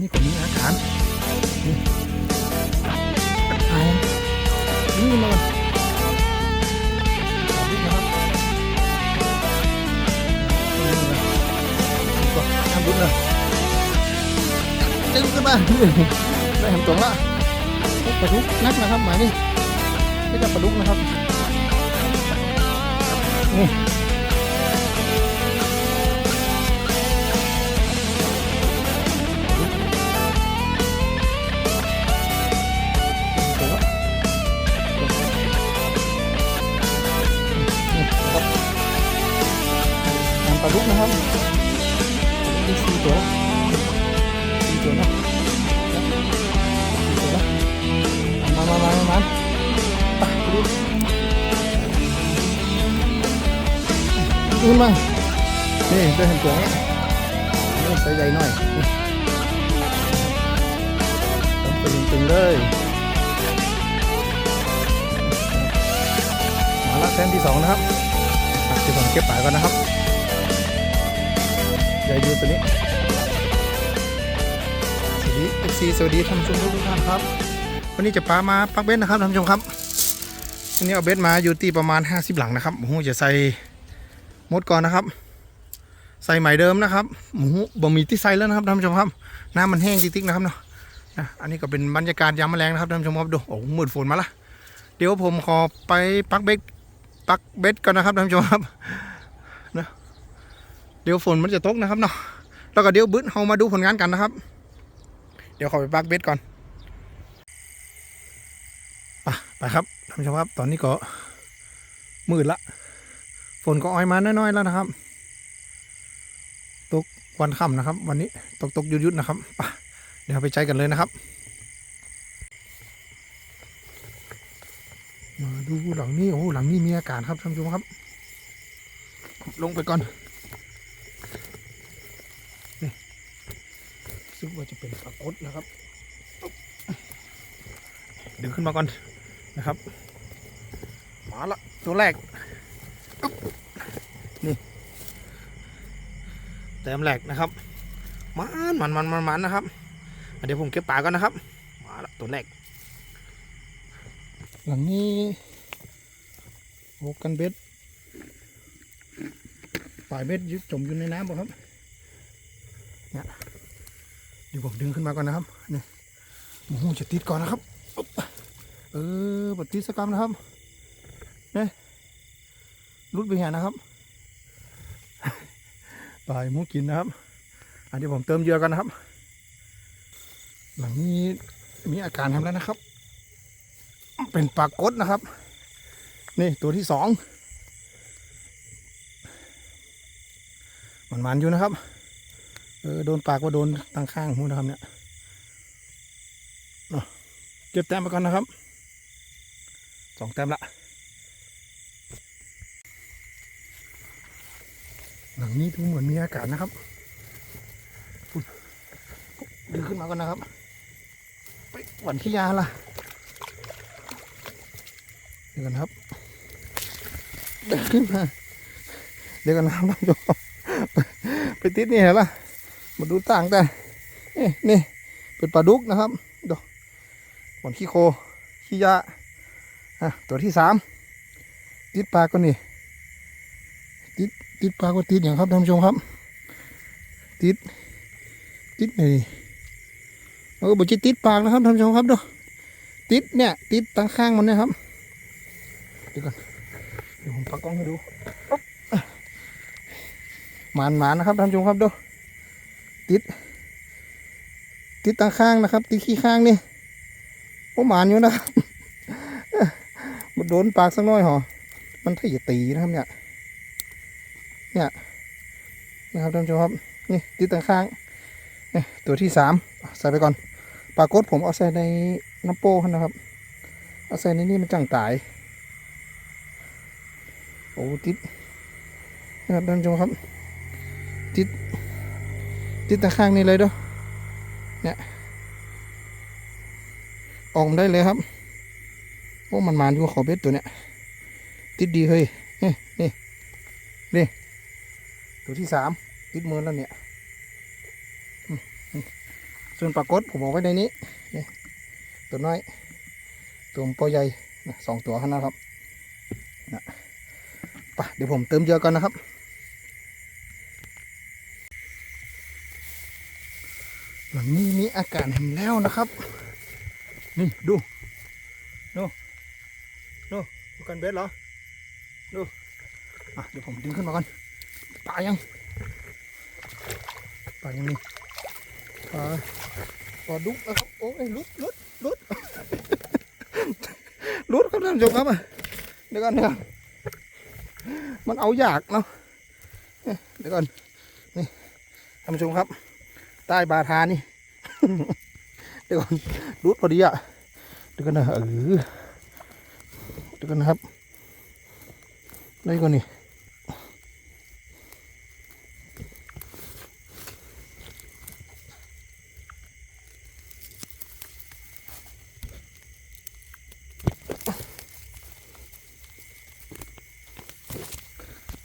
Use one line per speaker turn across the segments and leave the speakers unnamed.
นี่ก็มีอาการนี่ตายนี่มาก่อนเอานะครับนี่นะดีกว่าทำบุญเลยดึงขึ้นมาได้เห็นตัวละปลาดุกนักนะครับหมายนี่ไม่ใช่ปลาดุกนะครับนี่ ลุกนะครับมีสี่ตัวสี่ตัวนะสี่ตัวนะมามามามามาไปดูขึ้นมานี่ได้เห็นตัวแล้วนี่ใส่ใหญ่หน่อยต้องไปตึงเลยมาละแต้มที่สองนะครับอะเดี๋ยวผมเก็บปลาก่อนนะครับายูตัวนี้ สวัสดี FC สวัสดีท่านผู้ชมทุกท่านครับ วันนี้จะปามาปักเบ็ดนะครับท่านผู้ชมครับวันนี้เอาเบ็ดมาอยู่ที่ประมาณ 50 หลังนะครับหมูจะใส่มดก่อนนะครับ ใส่ใหม่เดิมนะครับหมูบ่มีที่ใส่แล้วนะครับท่านผู้ชมครับ น้ำมันแห้งจริงๆนะครับเนาะนะอันนี้ก็เป็นบรรยากาศยามแมลงนะครับท่านผู้ชมครับดูโอ้โหมืดฝนมาละเดี๋ยวผมขอไปปักเบ็ดปักเบ็ดก่อนนะครับท่านผู้ชมครับ เดี๋ยวฝนมันจะตกนะครับเนาะแล้วก็เดี๋ยวบึ้ดเรามาดูผลงานกันนะครับ เดี๋ยวขอไปปักเบ็ดก่อนไปไปครับท่านผู้ชมครับ ตอนนี้ก็มืดละ ฝนก็อ้อยมาน้อยๆแล้วนะครับ ตกวันค่ำนะครับ วันนี้ตกตกๆหยุดๆนะครับไปเดี๋ยวไปใจกันเลยนะครับ มาดูหลังนี้โอ้โหหลังนี้มีอากาศครับท่านผู้ชมครับ ลงไปก่อนซึ่ง ว่าจะเป็นปลากดนะครับ ดึงขึ้นมาก่อนนะครับ มาละตัวแรกอึ๊บนี่แต้มแรกนะครับ มันมันมันมันมันนะครับอะเดี๋ยวผมเก็บปลาก่อนนะครับ มาละตัวแรก หลังนี้โอ้กันเบ็ดปลายเบ็ดยึดจมอยู่ในน้ำบ่ครับเนี่ยเดี๋ยว ผมดึงขึ้นมาก่อนนะครับนี่โอ้โหจะติดก่อนนะครับอุ๊บเออปติสกรรมนะครับเนี่ยรุดไปแห่นะครับปลายหมูกินนะครับ อันนี้ผมเติมเยื่อกันนะครับ หลังนี้มีอาการทำแล้วนะครับ เป็นปลากดนะครับ นี่ตัวที่สองมันมันอยู่นะครับ เออโดนปากว่าโดนตั้งข้างหูนะครับเนี่ยเนาะเก็บแต้มไปก่อนนะครับสองแต้มละ หลังนี้ดูเหมือนมีอากาศนะครับดึงขึ้นมาก่อนนะครับไปหวันขี้ยาล่ะเดี๋ยวกันครับเดินขึ้นมาเดี๋ยวกันนะครับท่านผู้ชมไปติดนี่เหรอ มาดูต่างแต่นี่นี่เป็นปลาดุกนะครับดูหมอนขี้โคขี้ยาอะตัวที่สามติดปลาก็นี่ติดติดปลาก็ติดอย่างครับท่านผู้ชมครับ ติดติดนี่เออบุจิติดปากนะครับท่านผู้ชมครับดูติดเนี่ย ติดตั้งข้างมันนะครับเดี๋ยวก่อนเดี๋ยวผมปักกล้องให้ดูหมานหมานนะครับท่านผู้ชมครับดู ติด ติดตั้งข้างนะครับ ติดขี้ข้างนี่โอ้หมานอยู่นะครับมันโดนปากสักน้อยหรอมันถ้าอย่าตีนะครับเนี่ย เนี่ยนะครับท่านผู้ชมครับ นี่ติดตั้งข้างนี่ตัวที่สามใส่ไปก่อน ปากดผมเอาใส่ในน้ำโป้นะครับ เอาใส่ในนี่มันจังตาย โอ้ติดนะครับท่านผู้ชมครับติด ติดตะข้างนี้เลยด้อเนี่ยออกมาได้เลยครับ โอ้มันมานอยู่ขอเบ็ดตัวเนี้ยติดดีเฮ้ยนี่นี่นี่ตัวที่สามติดมือแล้วเนี่ยส่วนปลากดผมบอกไว้ในนี้นี่ตัวน้อย ตัวปอใหญ่สองตัวข้างหน้าครับนะไปเดี๋ยวผมเติมเยอะกันนะครับ หลังนี้มี อากาศเห็นแล้วนะครับ นี่ดูดูดูดูกันเบสเหรอดูอะเดี๋ยวผมดึงขึ้นมาก่อนปลายังปลายังมีปลาปลาดุกนะครับโอ้ยลุดลุดลุดลุดครับท่านผู้ชมครับเดี๋ยวก่อนเดี๋ยวมันเอาอยากเนาะเอ๊ะเดี๋ยวก่อนนี่ท่านผู้ชมครับ ใต้บาทานี่ เดี๋ยวก่อนรุดพอดีอะเดี๋ยวกันนะเออเดี๋ยวกันนะครับ ได้ก่อนนี่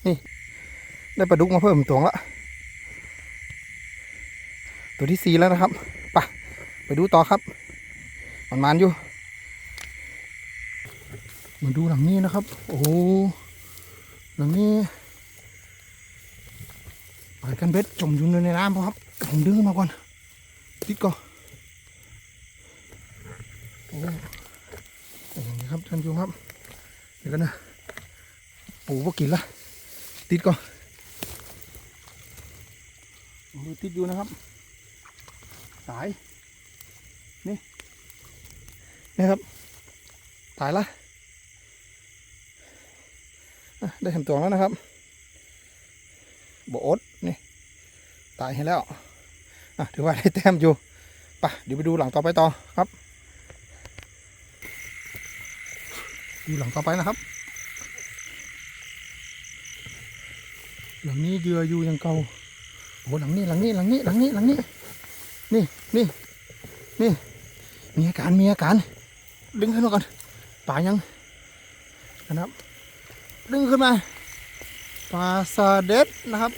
นี่ ได้ปลาดุกมาเพิ่มตัวละตัวที่สี่แล้วนะครับ ไปดูต่อครับมันมันอยู่มาดูหลังนี้นะครับ โอ้โหหลังนี้ปล่อยกันเบ็ดจมอยู่ในน้ำครับผมดึงมาก่อนติดก่อนโอ้โอ้นี่ครับท่านผู้ชมครับเดี๋ยวกันนะปูก็กินละติดก่อนติดอยู่นะครับ สาย นี่ครับ ตายละได้ทำตัวแล้วนะครับโบอดนี่ตายให้แล้วถือว่าได้แต้มอยู่ไปะเดี๋ยวไปดูหลังต่อไปต่อครับ ดูหลังต่อไปนะครับ หลังนี้เยืออยู่ยังเก่าโอ้หลังนี้หลังนี้หลังนี้หลังนี้หลังนี้ นี่นี่นี่มีอาการมีอาการ ดึงขึ้นมาก่อนป่ายังนะครับ ดึงขึ้นมาปลาสะเด็ดนะครับ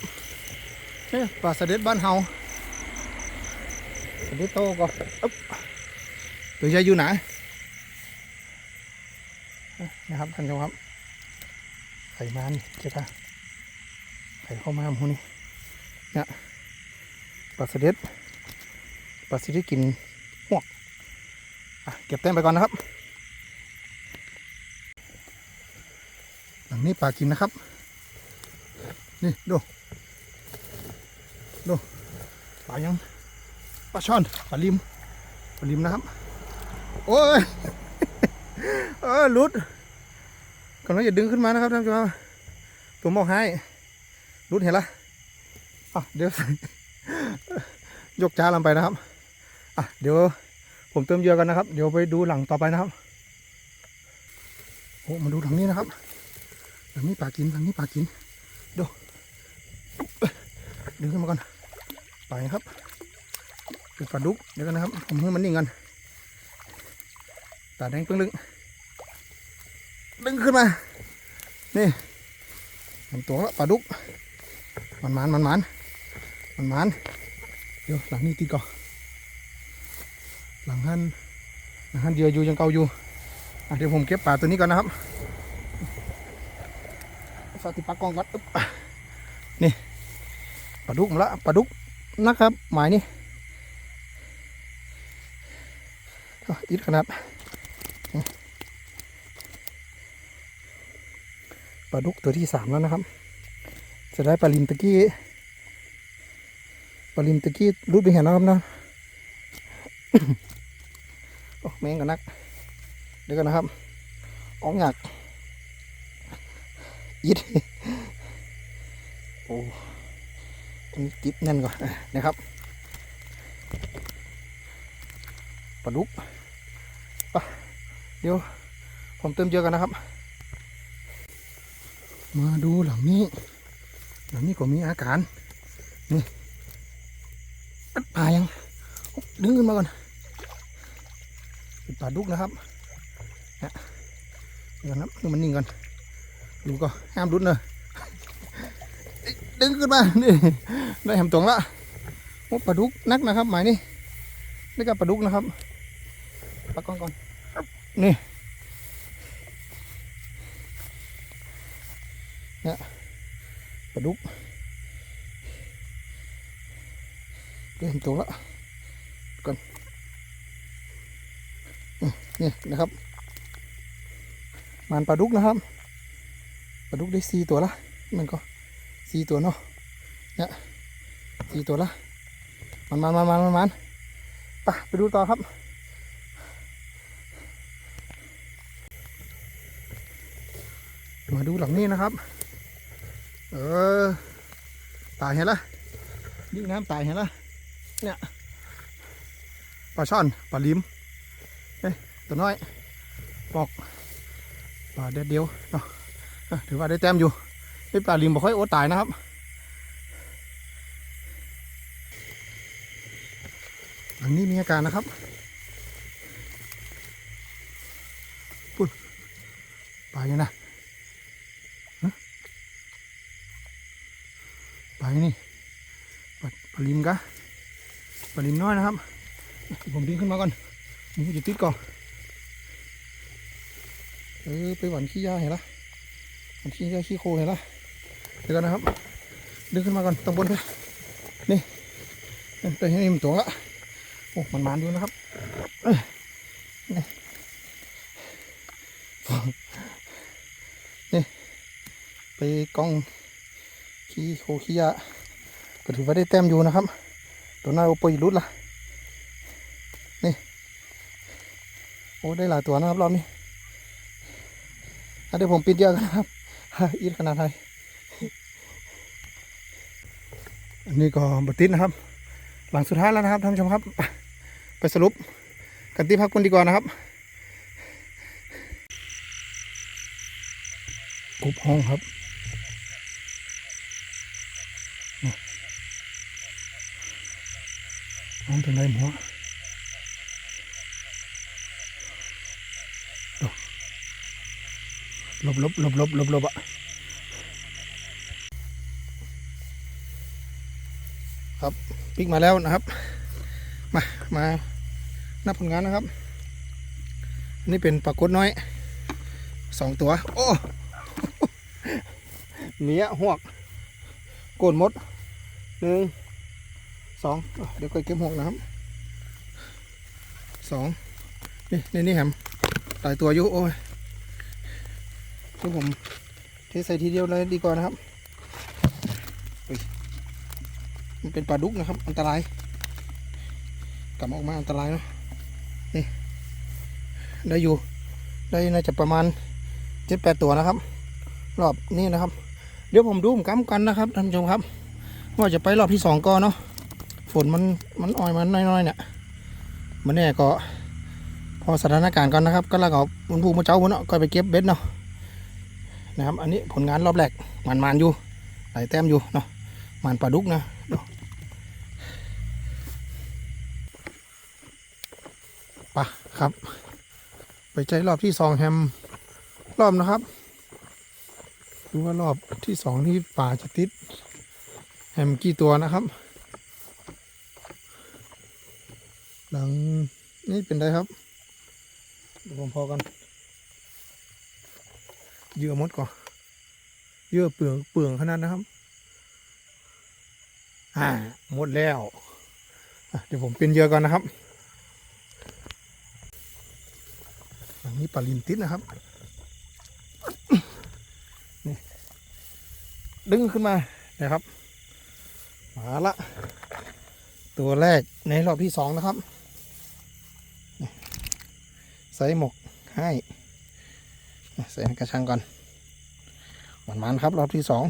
นี่ปลาสะเด็ดบ้านเฮาสะเด็ดโตก่อนอึ๊บตัวใหญ่อยู่ไหนนะครับท่านผู้ชมครับไข่มันเจ้าค่ะไข่เข้ามาหมูนี่เนี่ยปลาสะเด็ดปลาสะเด็ดกิน เก็บแต้มไปก่อนนะครับ หลังนี้ปลากินนะครับ นี่ดู ดูปลายังปลาช่อนปลาลิมปลาลิมนะครับ โอ้ยเออลุดกำลังจะดึงขึ้นมานะครับท่านผู้ชมตัวมอกให้ลุดเห็นละอะเดี๋ยวยกจ้าลงไปนะครับ อะเดี๋ยว ผมเติมเยอะกันนะครับ เดี๋ยวไปดูหลังต่อไปนะครับโอ้มาดูหลังนี้นะครับหลังนี้ปลากินหลังนี้ปลากินดูดึงขึ้นมาก่อนไปครับเป็นปลาดุกเดี๋ยวกันนะครับ ผมให้มันนิ่งกันตาแดงปึ้งลึงดึงขึ้นมา นี่ทำตัวละปลาดุกมันมันมันมันมันมันเดี๋ยวหลังนี้ตีก่อน หลังหันหลังหันเดียวอยู่ยังเกาอยู่เดี๋ยวผมเก็บปลาตัวนี้ก่อนนะครับสติปักกองก่อนอึ๊บนี่ปลาดุกมาละปลาดุกนะครับหมายนี่อิดขนาดปลาดุกตัวที่สามแล้วนะครับ จะได้ปลาลิมตะกี้ปลาลิมตะกี้รูดไปเห็นนะครับนะ โอ้แมงกันนัก เดี๋ยวกันนะครับออกอยากยิดโอ้ต้องกิบแน่นก่อนนะครับปลาดุกไปะเดี๋ยว ผมเติมเยอะกันนะครับ มาดูหลังนี้ หลังนี้ก็มีอาการ นี่อัดปลายังดึงขึ้นมาก่อน ปลาดุกนะครับนะเดี๋ยวนะดูมันนิ่งก่อนดูก็ห้ามรุดเลยดึงขึ้นมานี่ได้แหมตวงละโอ้ปลาดุกนักนะครับ หมายนี่นี่ก็ปลาดุกนะครับปลากองก่อนนี่เนี่ยปลาดุกเริ่มโตแล้วก่อน นี่นะครับมันปลาดุกนะครับปลาดุกได้สี่ตัวละมันก็สี่ตัวเนาะเนี่ยสี่ตัวละมันมันมันมันมันมันไปไปดูต่อครับ มาดูหลังนี้นะครับ เออตายเห็นละยิ่งน้ำตายเห็นละเนี่ยปลาช่อนปลาลิมเอ้ย ตัวน้อยปอกปลาเด็ดเดียวเนาะอะถือว่าได้แต้มอยู่นี่ปลาลิมบ่ค่อยอดตายนะครับอันนี้มีอาการนะครับปุ่นปลาอยู่นะปลาอยู่นี่ปลาปลาลิมกะปลาลิมน้อยนะครับ ผมดึงขึ้นมาก่อนมันจะติดก่อน เออไปหวานขี้ยาเห็นละหวานขี้ยาขี้โคเห็นละเดี๋ยวกันนะครับ ดึงขึ้นมาก่อนตรงบนไปนี่แต่ที่นี่มันตัวละโอ้มันมันอยู่นะครับเอ้ยนี่นี่ไปกองขี้โคขี้ยาก็ถือว่าได้แต้มอยู่นะครับ ตัวหน้าโอปอยรุดละนี่โอ้ได้หลายตัวนะครับรอบนี้ เดี๋ยวผมปิดเยอะกันครับอีดขนาดไทยอันนี้ก็บติดนะครับ หลังสุดท้ายแล้วนะครับท่านผู้ชมครับ ไปสรุปกันที่พักคนดีกว่านะครับกบห้องครับห้องเป็นไรหมอ หลบหลบหลบหลบหลบหลบอะครับปิกมาแล้วนะครับ มามานับผลงานนะครับ นี่เป็นปลากดน้อยสองตัว โอ้เมียหวกโกนมดหนึ่งสองเดี๋ยวค่อยเก็บหวกนะครับสองนี่นี่นี่แฮมตายตัวอยู่โอ้ย คือผมเทใส่ทีเดียวเลยดีกว่านะครับมันเป็นปลาดุกนะครับ อันตราย กลับออกมาอันตรายเนาะนี่ ได้อยู่ ได้น่าจะประมาณเจ็ดแปดตัวนะครับ รอบนี้นะครับ เดี๋ยวผมดูผมกำกันนะครับท่านผู้ชมครับ ว่าจะไปรอบที่สองก่อนเนาะฝนมันมันอ่อยมันน้อยๆเนี่ยมันแน่ก็พอสถานการณ์ก่อนนะครับ ก็แล้วก็มันพูมาเจ้ามันเนาะก็ไปเก็บเบ็ดเนาะ นะครับ อันนี้ผลงานรอบแรกมันมันอยู่หลายแต้มอยู่เนาะมันปลาดุกนะเนาะไปะครับ ไปใจรอบที่สองแฮมรอบนะครับดูว่ารอบที่สองที่ป่าจะติดแฮมกี่ตัวนะครับ หลังนี่เป็นไรครับผมพอกัน เยื่อมดก่อนเยื่อเปลืองเปลืองขนาดนะครับ อ่าหมดแล้วเดี๋ยวผมเป็นเยื่อก่อนนะครับอันนี้ปลาลินติดนะครับนี่ดึงขึ้นมานะครับมาละ ตัวแรกในรอบที่สองนะครับ ใส่หมกให้ ใส่กระชังก่อนหวานมันครับรอบที่สอง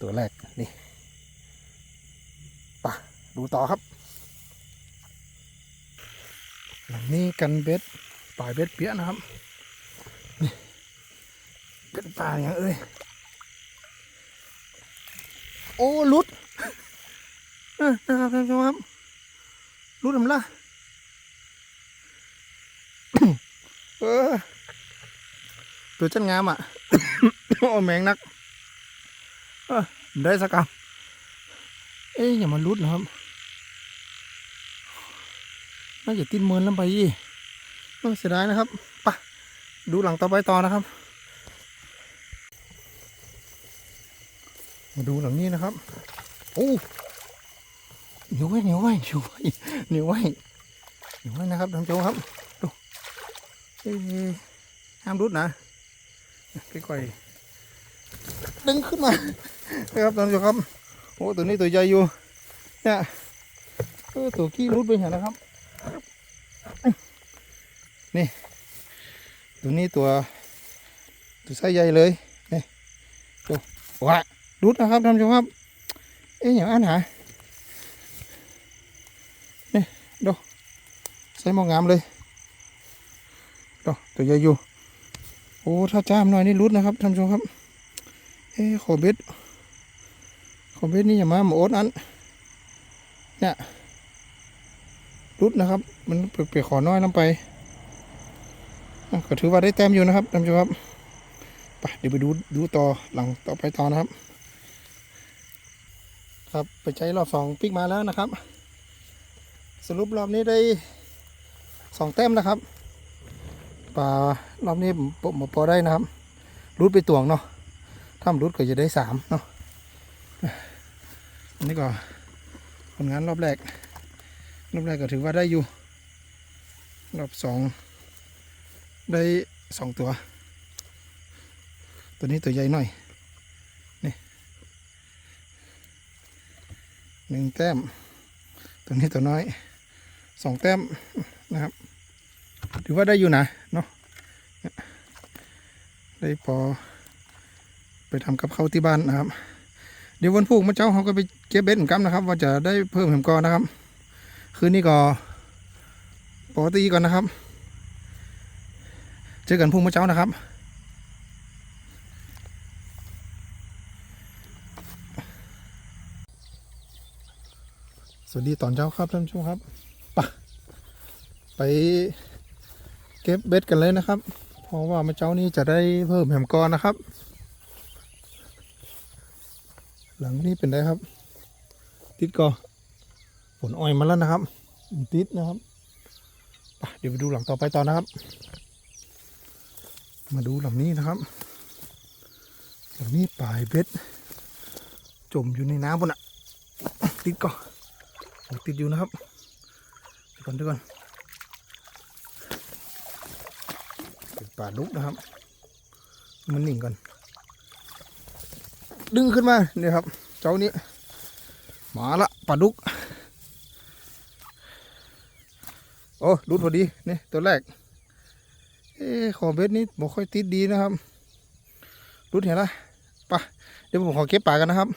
ตัวแรกนี่ปะดูต่อครับ หลังนี้กันเบ็ดปลายเบ็ดเปี้ยนะครับนี่เป็นปลาอย่างเอ้ยโอ้ลุดนะครับท่านผู้ชมครับลุดทำละเออ ตัวจันงามอะ โอ้แมงนักได้สักคำเอ้ยอย่ามาลุดนะครับน่าจะติดเมินลำไปยี่เออเสียดายนะครับไปะดูหลังต่อไปต่อนะครับ มาดูหลังนี้นะครับ โอ้เหนียวไว้เหนียวไว้เหนียวไว้เหนียวไว้เหนียวไว้นะครับท่านผู้ชมครับดูเอ้ยห้ามรุดนะ ค่อยๆดึงขึ้นมานะครับท่านผู้ชมครับโอ้ตัวนี้ตัวใหญ่อยู่เนี่ยตัวกี้รุดไปเห็นนะครับ นี่ตัวนี้ตัวตัวไซส์ใหญ่เลยนี่ดูว้ารุดนะครับท่านผู้ชมครับเอ๊ะอย่างอันหานี่ดูไซส์มองงามเลยดูตัวใหญ่อยู่ โอ้ถ้าจ้ามหน่อยนี่รุดนะครับท่านผู้ชมครับ เอ๊ะขอเบ็ดขอเบ็ดนี่อย่ามาหมดอันเนี่ยรุดนะครับ มันไปขอน้อยน้ำไปอะก็ถือว่าได้แต้มอยู่นะครับท่านผู้ชมครับไปเดี๋ยวไปดูดูต่อหลังต่อไปต่อนะครับ ครับไปใช้รอบสองปิกมาแล้วนะครับ สรุปรอบนี้ได้สองแต้มนะครับ ปลารอบนี้ผมพอได้นะครับรุดไปตวงเนาะถ้ามรุดก็จะได้สามเนาะอันนี้ก็ผลงานรอบแรก รอบแรกก็ถือว่าได้อยู่ รอบสองได้สองตัว ตัวนี้ตัวใหญ่หน่อยนี่หนึ่งแต้ม ตัวนี้ตัวน้อยสองแต้มนะครับ ถือว่าได้อยู่นะเนาะได้พอ ไปทำกับข้าวที่บ้านนะครับ เดี๋ยววันพุ่งมื่อเจ้าเขาก็ไปเก็บเบ็ดเหมือนกันนะครับ ว่าจะได้เพิ่มแหมกอนะครับ คืนนี้ก็ปกติก่อนนะครับ เจอกันพุ่งมื่อเช้านะครับสวัสดีตอนเช้าครับท่านผู้ชมครับปะไป เก็บเบ็ดกันเลยนะครับ เพราะว่าเมื่อเช้านี้จะได้เพิ่มแหมกอนะครับ หลังนี้เป็นไงครับ ติดก็ฝนอ้อยมาแล้วนะครับ ติดนะครับเดี๋ยวไปดูหลังต่อไปต่อนะครับ มาดูหลังนี้นะครับหลังนี้ปลายเบ็ดจมอยู่ในน้ำบนอะติดก็โอ้ติดอยู่นะครับเดี๋ยวก่อนเดี๋ยวก่อน ป็นปลาลุกนะครับ มันนิ่งก่อน ดึงขึ้นมาเนี่ยครับ เจ้านี้ มาละปลาดุก โอ้รุดพอดีนี่ตัวแรก เอ้ขอเบ็ดนี้บอกค่อยติดดีนะครับรุดเห็นละไปะเดี๋ยวผมขอเก็บปลากันนะครับ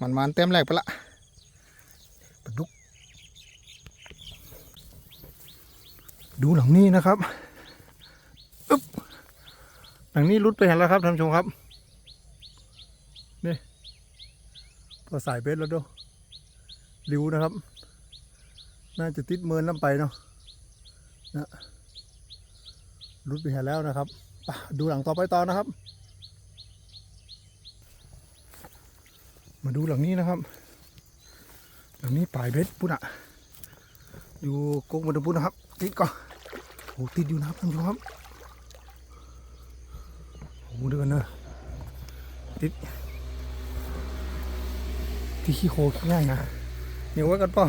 มันมันเต็มแรกไปละปลาดุก ดูหลังนี้นะครับ อึ๊บหลังนี้รุดไปเห็นแล้วครับท่านผู้ชมครับ นี่พอสายเบสแล้วดูริ้วนะครับ น่าจะติดเมินน้ำไปเนาะนะรุดไปเหาแล้วนะครับดูหลังต่อไปต่อนะครับ มาดูหลังนี้นะครับ หลังนี้ปลายเบสปุ่นอะอยู่กงมาดูปุ่นนะครับ ติดก่อนโอ้ติดอยู่นะครับท่านผู้ชมครับ โอ้เดี๋ยกันเนอะติดที่ขี้โคขี้ง่ายนะเหนียวไว้กันป่ะ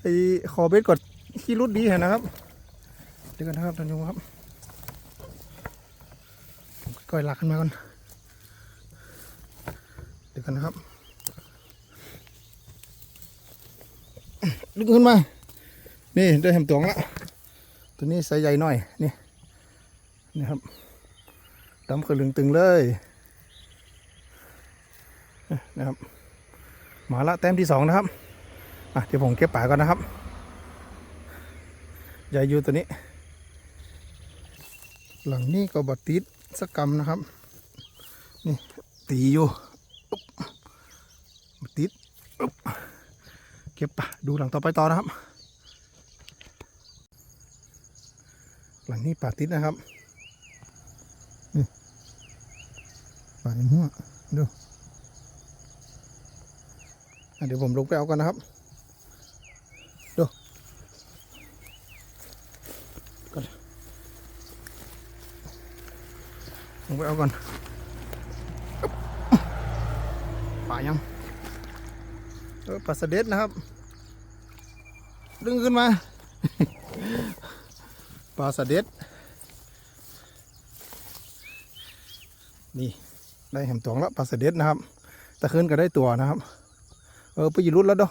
ไอ้คอเบสกดขี้รุดดีเห็นนะครับเดี๋ยวกันนะครับท่านผู้ชมครับก้อยลากขึ้นมาก่อนเดี๋ยวกันนะครับดึงขึ้นมา นี่ได้เห็มตวงละตัวนี้ไซส์ใหญ่หน่อยนี่ นี่ครับดำขึ้นลึงตึงเลยนะครับมาละแต้มที่สองนะครับอะเดี๋ยวผมเก็บป่าก่อนนะครับใหญ่อยู่ตัวนี้ หลังนี้ก็บติดสกรรมนะครับ นี่ตีอยู่บติดเก็บป่าดูหลังต่อไปต่อนะครับ หลังนี้ป่าติดนะครับ ป่านหัวดูเดี๋ยวผมลงไปเอากันนะครับดูก่อนลงไปเอาก่อนป่ายังเออปลาสะเด็ดนะครับ ดึงขึ้นมา ปลาสะเด็ดนี่ ได้แหมตวงแล้วปลาสะเด็ดนะครับตะคืนก็ได้ตัวนะครับ เออไปยู่รุดแล้วเด้อ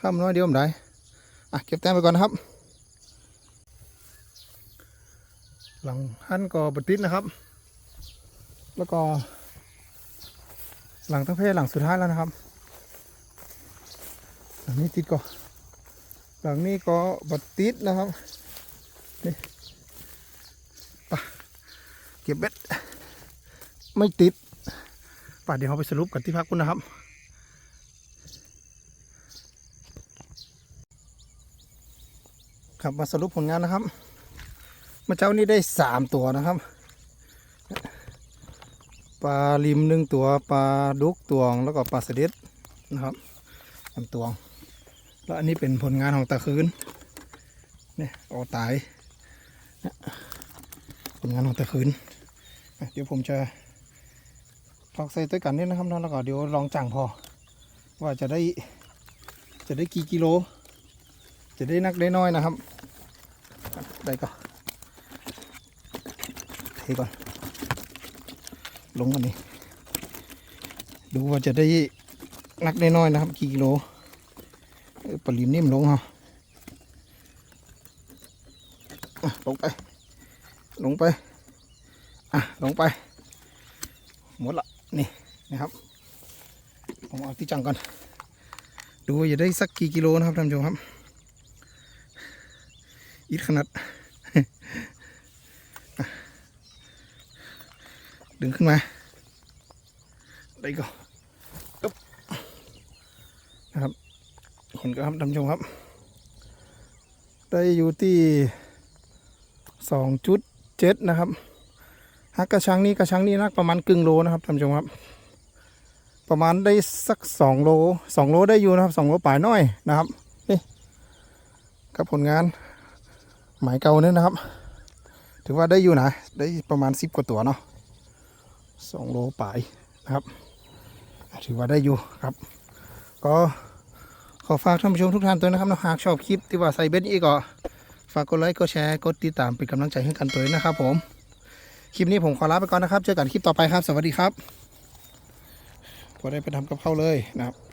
ข้ามน้อยเดียวผมได้อะเก็บแต้มไปก่อนนะครับ หลังหันก็บดติดนะครับ แล้วก็ หลังทั้งเพศหลังสุดท้ายแล้วนะครับ หลังนี้ติดก็ หลังนี้ก็บดติดนะครับนี่ไปเก็บเบ็ด ไม่ติดป่ะเดี๋ยวเราไปสรุปกันที่พักคุณนะครับ ครับมาสรุปผลงานนะครับมื่อเช้านี้ได้สามตัวนะครับปลาลิมหนึ่งตัวปลาดุกตวงแล้วก็ปลาเสด็ดนะครับลำตวง แล้วอันนี้เป็นผลงานของตะคืนเนี่ยเอาตายเนี่ยผลงานของตะคืนเดี๋ยวผมจะ ลองใส่ด้วยกันนี่นะครับแล้วก็เดี๋ยวลองจังพอ ว่าจะได้จะได้กี่กิโล จะได้นักได้น้อยนะครับได้ก็เทก่อน ลงกันนี่ดูว่าจะได้นักได้น้อยนะครับ กี่กิโลปลิมนิ่มลงฮะอะลงไป ลงไป อะ ลงไป นี่นะครับผมเอาที่จังก่อน ดูว่าจะได้สักกี่กิโลนะครับท่านผู้ชมครับอิดขนาดดึงขึ้นมาได้ก็ปึ๊บนะครับเห็นก็ครับท่านผู้ชมครับ ได้อยู่ที่สองจุดเจ็ดนะครับ ฮักกระชังนี้กระชังนี้นักประมาณกึ่งโลนะครับท่านผู้ชมครับ ประมาณได้สักสองโลสองโลได้อยู่นะครับสองโลป่ายน้อยนะครับนี่กับผลงานหมายเก่าเนี่ยนะครับ ถือว่าได้อยู่นะได้ประมาณสิบกว่าตัวเนาะสองโลปลายนะครับ ถือว่าได้อยู่ครับ ก็ขอฝากท่านผู้ชมทุกท่านด้วยนะครับนะหากชอบคลิปที่ว่าใส่เบ็ดอีกก็ฝากกดไลค์กดแชร์กดติดตามเป็นกำลังใจให้กันตัวนะครับผม คลิปนี้ผมขอลาไปก่อนนะครับ เจอกันคลิปต่อไปครับ สวัสดีครับพอได้ไปทำกับข้าวเลยนะครับ